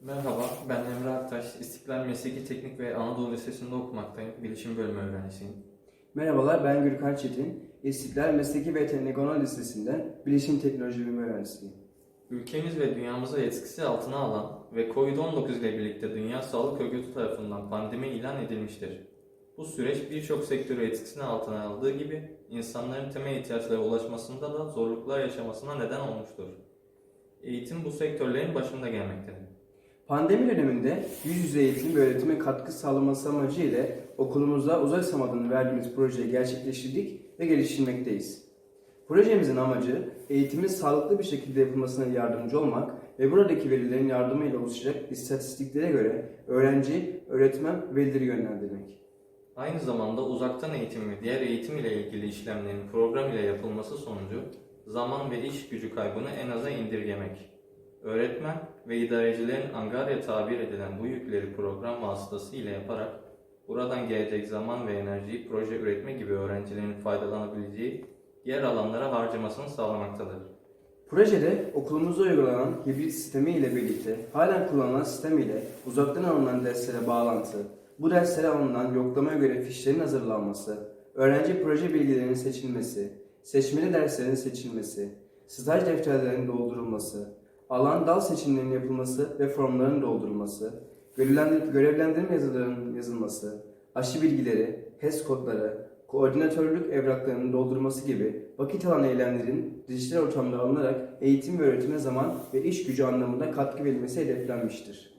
Merhaba, ben Emre Aktaş. İstiklal Mesleki Teknik ve Anadolu Lisesi'nde okumaktayım. Bilişim bölümü öğrencisiyim. Merhabalar ben Gürkan Çetin. İstiklal Mesleki ve Teknik Anadolu Lisesi'nden Bilişim Teknoloji Bölümü öğrencisiyim. Ülkemiz ve dünyamızı etkisi altına alan ve Covid-19 ile birlikte Dünya Sağlık Örgütü tarafından pandemi ilan edilmiştir. Bu süreç birçok sektörü etkisine altına aldığı gibi insanların temel ihtiyaçlara ulaşmasında da zorluklar yaşamasına neden olmuştur. Eğitim bu sektörlerin başında gelmektedir. Pandemi döneminde yüz yüze eğitim ve öğretime katkı sağlaması amacıyla okulumuzda uzay samadını verdiğimiz projeyi gerçekleştirdik ve geliştirmekteyiz. Projemizin amacı eğitimin sağlıklı bir şekilde yapılmasına yardımcı olmak ve buradaki verilerin yardımıyla oluşacak istatistiklere göre öğrenci, öğretmen, velileri yönlendirmek. Aynı zamanda uzaktan eğitim ve diğer eğitim ile ilgili işlemlerin program ile yapılması sonucu zaman ve iş gücü kaybını en aza indirgemek. Öğretmen ve idarecilerin angarya tabir edilen bu yükleri program vasıtası ile yaparak buradan gelecek zaman ve enerjiyi proje üretme gibi öğrencilerin faydalanabileceği diğer alanlara harcamasını sağlamaktadır. Projede okulumuzda uygulanan hibrit sistemi ile birlikte halen kullanılan sistem ile uzaktan alınan derslere bağlantı, bu derslere alınan yoklamaya göre fişlerin hazırlanması, öğrenci proje bilgilerinin seçilmesi, seçmeli derslerin seçilmesi, staj defterlerinin doldurulması, alan dal seçimlerinin yapılması ve formların doldurulması, görevlendir- görevlendirme yazılarının yazılması, aşı bilgileri, HES kodları, koordinatörlük evraklarının doldurması gibi vakit alan eylemlerin dijital ortamda alınarak eğitim ve öğretime zaman ve iş gücü anlamında katkı verilmesi hedeflenmiştir.